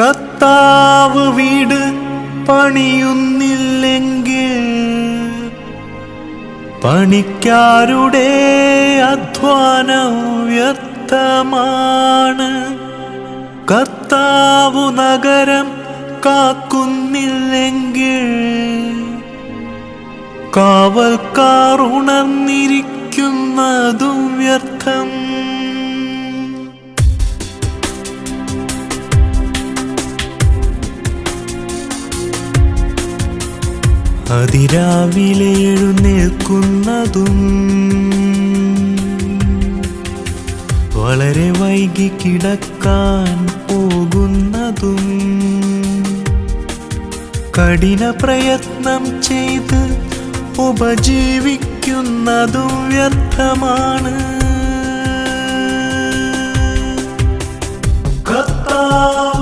കത്താവ് വീട് പണിയുന്നില്ലെങ്കിൽ പണിക്കാരുടെ അധ്വാനം വ്യക്തമാണ് കത്താവു നഗരം കാക്കുന്നില്ലെങ്കിൽ കാവൽക്കാർ ഉണർന്നിരിക്കുന്നതും വ്യർത്ഥം. അതിരാവിലെ എഴുന്നേൽക്കുന്നതും വളരെ വൈകി കിടക്കാൻ പോകുന്നതും കഠിന പ്രയത്നം ചെയ്ത് ഉപജീവിക്കുന്നതും വ്യർത്ഥമാണ്. കർത്താവ്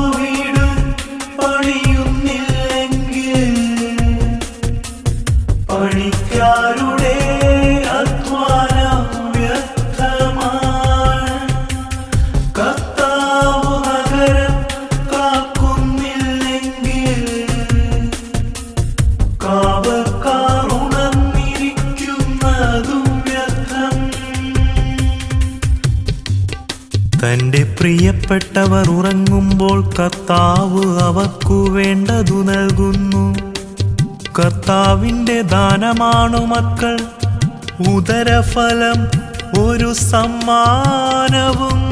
തന്റെ പ്രിയപ്പെട്ടവർ ഉറങ്ങുമ്പോൾ കർത്താവ് അവർക്കു വേണ്ടതു നൽകുന്നു. കർത്താവിന്റെ ദാനമാണു മക്കൾ. ഉദരഫലം ഒരു സമ്മാനവും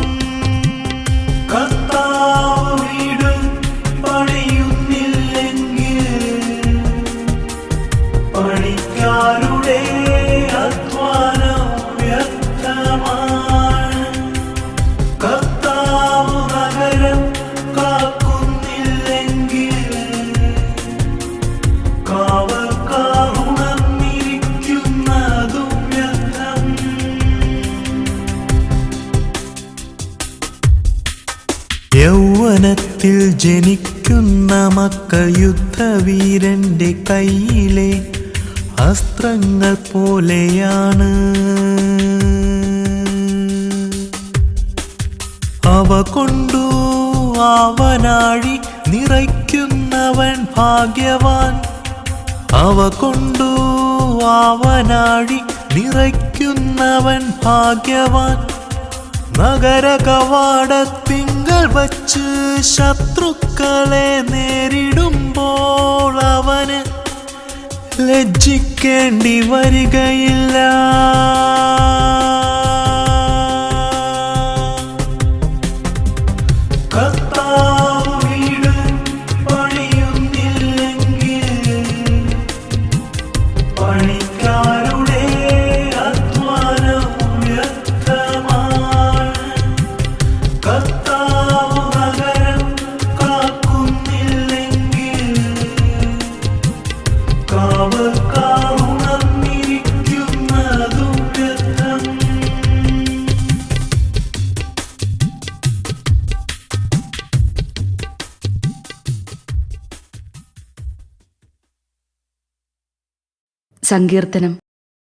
യൗവനത്തിൽ ജനിക്കുന്ന മക്കൾ യുദ്ധവീരന്റെ കയ്യിലെ അസ്ത്രങ്ങൾ പോലെയാണ്. അവ കൊണ്ടു അവനാഴി നിറയ്ക്കുന്നവൻ ഭാഗ്യവാൻ. അവ കൊണ്ടു അവനാഴി നിറയ്ക്കുന്നവൻ ഭാഗ്യവാൻ. നഗര കവാടത്തിങ്കൾ വച്ച് ശത്രുക്കളെ നേരിടുമ്പോൾ അവന് ലജ്ജിക്കേണ്ടി വരികയില്ല. സങ്കീർത്തനം.